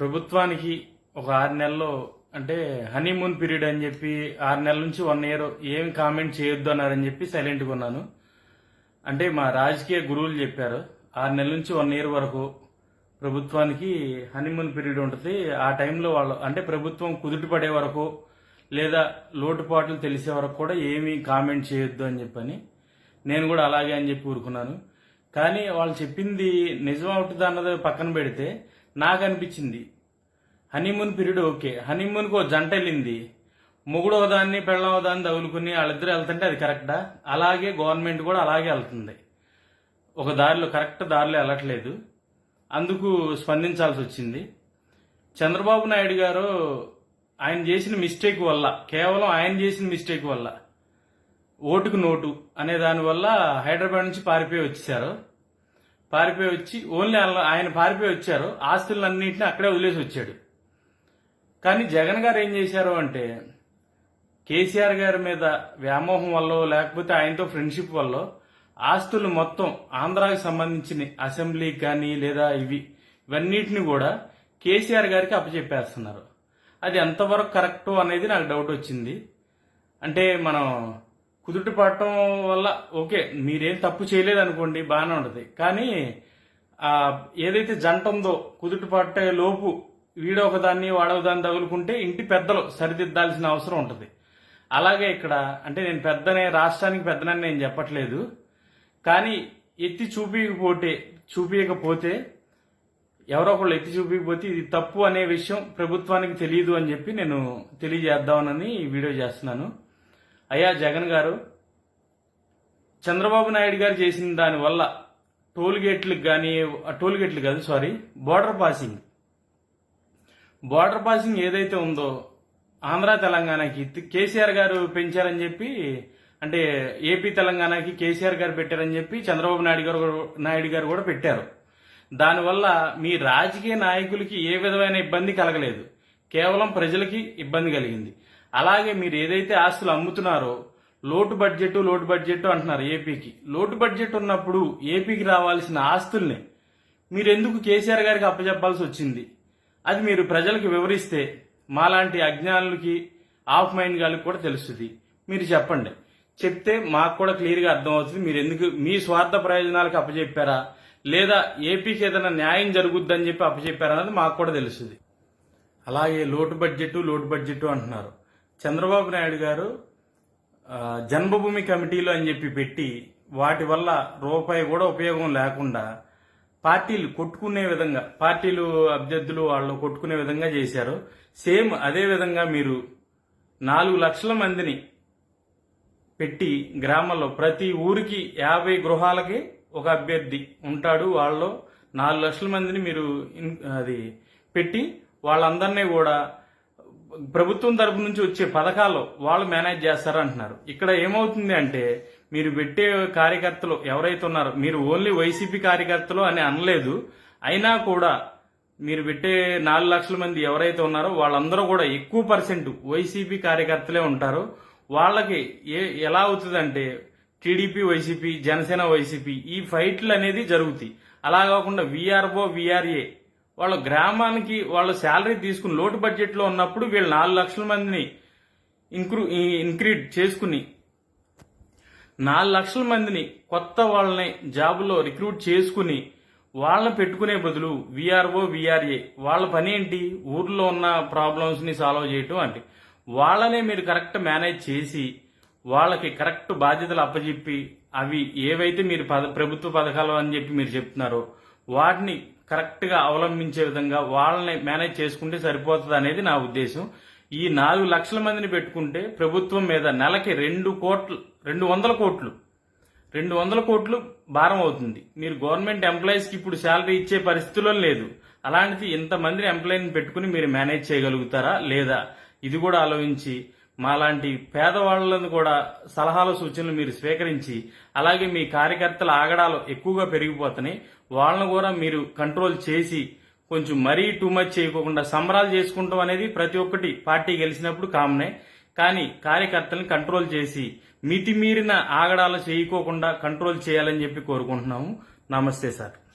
ప్రభుత్వానికి ఒక ఆరు నెలల్లో అంటే హనీమూన్ పీరియడ్ అని చెప్పి ఆరు నెలల నుంచి వన్ ఇయర్ ఏం కామెంట్ చేయొద్దు అన్నారని చెప్పి సైలెంట్గా ఉన్నాను. అంటే మా రాజకీయ గురువులు చెప్పారు ఆరు నెలల నుంచి వన్ ఇయర్ వరకు ప్రభుత్వానికి హనీమూన్ పీరియడ్ ఉంటుంది. ఆ టైంలో వాళ్ళు అంటే ప్రభుత్వం కుదుట పడే వరకు లేదా లోటుపాట్లు తెలిసే వరకు కూడా ఏమీ కామెంట్ చేయొద్దు అని చెప్పని నేను కూడా అలాగే అని చెప్పి ఊరుకున్నాను. కానీ వాళ్ళు చెప్పింది నిజం అవుతుంది అన్నది పక్కన పెడితే నాకు అనిపించింది హనీమూన్ పీరియడ్ ఓకే. హనీమూన్కి ఒక జంట వెళ్ళింది. మొగుడు దాన్ని పెళ్ళం దాన్ని తగులుకుని వాళ్ళిద్దరు వెళ్తుంటే అది కరెక్టా? అలాగే గవర్నమెంట్ కూడా అలాగే వెళ్తుంది. ఒక దారిలో కరెక్ట్ దారిలో వెళ్ళట్లేదు. అందుకు స్పందించాల్సి వచ్చింది. చంద్రబాబు నాయుడు గారు ఆయన చేసిన మిస్టేక్ వల్ల కేవలం ఆయన చేసిన మిస్టేక్ వల్ల ఓటుకు నోటు అనే దానివల్ల హైదరాబాద్ నుంచి పారిపోయి వచ్చేసారు పారిపోయి వచ్చి ఓన్లీ ఆయన- ఆయన పారిపోయి వచ్చారు. ఆస్తులన్నింటినీ అక్కడే వదిలేసి వచ్చాడు. కానీ జగన్ గారు ఏం చేశారు అంటే కేసీఆర్ గారి మీద వ్యామోహం వల్ల లేకపోతే ఆయనతో ఫ్రెండ్షిప్ వల్ల ఆస్తులు మొత్తం ఆంధ్రాకి సంబంధించిన అసెంబ్లీకి కానీ లేదా ఇవి ఇవన్నిటిని కూడా కేసీఆర్ గారికి అప్పచెప్పేస్తున్నారు. అది ఎంతవరకు కరెక్ట్ అనేది నాకు డౌట్ వచ్చింది. అంటే మనం కుదుటి పడటం వల్ల ఓకే మీరేం తప్పు చేయలేదు అనుకోండి బాగానే ఉంటుంది. కానీ ఏదైతే జంట ఉందో కుదుటి పట్టే లోపు వీడో ఒకదాన్ని వాడొకదాన్ని తగులుకుంటే ఇంటి పెద్దలు సరిదిద్దాల్సిన అవసరం ఉంటుంది. అలాగే ఇక్కడ అంటే నేను పెద్దనే రాష్ట్రానికి పెద్దనని నేను చెప్పట్లేదు. కానీ ఎత్తి చూపించకపోతే చూపించకపోతే ఎవరో ఒకళ్ళు ఎత్తి చూపించకపోతే ఇది తప్పు అనే విషయం ప్రభుత్వానికి తెలియదు అని చెప్పి నేను తెలియజేద్దామనని ఈ వీడియో చేస్తున్నాను. అయ్యా జగన్ గారు చంద్రబాబు నాయుడు గారు చేసిన దానివల్ల టోల్ గేట్లకు కానీ టోల్ గేట్లు కాదు sorry border passing. Border passing ఏదైతే ఉందో ఆంధ్ర తెలంగాణకి కేసీఆర్ గారు పెంచారని చెప్పి అంటే ఏపీ తెలంగాణకి కేసీఆర్ గారు పెట్టారని చెప్పి చంద్రబాబు నాయుడు గారు నాయుడు గారు కూడా పెట్టారు. దానివల్ల మీ రాజకీయ నాయకులకి ఏ విధమైన ఇబ్బంది కలగలేదు. కేవలం ప్రజలకి ఇబ్బంది కలిగింది. అలాగే మీరు ఏదైతే ఆస్తులు అమ్ముతున్నారో లోటు బడ్జెట్ లోటు బడ్జెట్ అంటున్నారు ఏపీకి. లోటు బడ్జెట్ ఉన్నప్పుడు ఏపీకి రావాల్సిన ఆస్తుల్ని మీరు ఎందుకు కేసీఆర్ గారికి అప్పచెప్పాల్సి వచ్చింది? అది మీరు ప్రజలకు వివరిస్తే మాలాంటి అజ్ఞానులకి ఆఫ్ మైండ్ గారికి కూడా తెలుస్తుంది. మీరు చెప్పండి. చెప్తే మాకు కూడా క్లియర్గా అర్థమవుతుంది. మీరు ఎందుకు మీ స్వార్థ ప్రయోజనాలకు అప్పచెప్పారా లేదా ఏపీకి ఏదైనా న్యాయం జరుగుద్దని చెప్పి అప్పచెప్పారా అన్నది మాకు కూడా తెలుస్తుంది. అలాగే లోటు బడ్జెట్ లోటు బడ్జెట్ అంటున్నారు. చంద్రబాబు నాయుడు గారు జన్మభూమి కమిటీలు అని చెప్పి పెట్టి వాటి వల్ల రూపాయి కూడా ఉపయోగం లేకుండా పార్టీలు కొట్టుకునే విధంగా పార్టీలు అభ్యర్థులు వాళ్ళు కొట్టుకునే విధంగా చేశారు. సేమ్ అదే విధంగా మీరు నాలుగు లక్షల మందిని పెట్టి గ్రామంలో ప్రతి ఊరికి యాభై గృహాలకి ఒక అభ్యర్థి ఉంటాడు. వాళ్ళలో నాలుగు లక్షల మందిని మీరు అది పెట్టి వాళ్ళందరినీ కూడా ప్రభుత్వం తరపు నుంచి వచ్చే పథకాలు వాళ్ళు మేనేజ్ చేస్తారంటున్నారు ఇక్కడ ఏమవుతుంది అంటే మీరు పెట్టే కార్యకర్తలు ఎవరైతే ఉన్నారో మీరు ఓన్లీ వైసీపీ కార్యకర్తలు అని అనలేదు అయినా కూడా మీరు పెట్టే నాలుగు లక్షల మంది ఎవరైతే ఉన్నారో వాళ్ళందరూ కూడా ఎక్కువ పర్సెంట్ వైసీపీ కార్యకర్తలే ఉంటారు. వాళ్ళకి ఏ ఎలా అవుతుందంటే టీడీపీ వైసీపీ జనసేన వైసీపీ ఈ ఫైట్లు అనేది జరుగుతాయి. అలా కాకుండా విఆర్ఓ విఆర్ఏ వాళ్ళ గ్రామానికి వాళ్ళ శాలరీ తీసుకుని లోటు బడ్జెట్లో ఉన్నప్పుడు వీళ్ళు నాలుగు లక్షల మందిని ఇంక్రూ ఇంక్రీడ్ చేసుకుని నాలుగు లక్షల మందిని కొత్త వాళ్ళని జాబులో రిక్రూట్ చేసుకుని వాళ్ళని పెట్టుకునే బదులు విఆర్ఓ విఆర్ఏ వాళ్ళ పని ఏంటి? ఊర్లో ఉన్న ప్రాబ్లమ్స్ని సాల్వ్ చేయటం అంటే వాళ్ళనే మీరు కరెక్ట్ మేనేజ్ చేసి వాళ్ళకి కరెక్ట్ బాధ్యతలు అప్పచెప్పి అవి ఏవైతే మీరు పద- ప్రభుత్వ పథకాలు అని చెప్పి మీరు చెప్తున్నారో వాటిని కరెక్ట్గా అవలంబించే విధంగా వాళ్ళని మేనేజ్ చేసుకుంటే సరిపోతుంది అనేది నా ఉద్దేశం. ఈ నాలుగు లక్షల మందిని పెట్టుకుంటే ప్రభుత్వం మీద నెలకి రెండు కోట్లు రెండు వందల కోట్లు రెండు వందల కోట్లు భారం అవుతుంది. మీరు గవర్నమెంట్ ఎంప్లాయీస్కి ఇప్పుడు శాలరీ ఇచ్చే పరిస్థితుల్లో లేదు. అలాంటిది ఇంతమంది ఎంప్లాయీని పెట్టుకుని మీరు మేనేజ్ చేయగలుగుతారా లేదా? ఇది కూడా ఆలోచించి మాలాంటి పేదవాళ్ళను కూడా సలహాలు సూచనలు మీరు స్వీకరించి అలాగే మీ కార్యకర్తల ఆగడాలు ఎక్కువగా పెరిగిపోతున్నాయి. వాళ్ళను కూడా మీరు కంట్రోల్ చేసి కొంచెం మరీ టూ మచ్ చేయకోకుండా సంబరాలు చేసుకుంటాం అనేది ప్రతి ఒక్కటి పార్టీ గెలిచినప్పుడు కామనే. కానీ కార్యకర్తలను కంట్రోల్ చేసి మితిమీరిన ఆగడాలు చేయకోకుండా కంట్రోల్ చేయాలని చెప్పి కోరుకుంటున్నాము. నమస్తే సార్.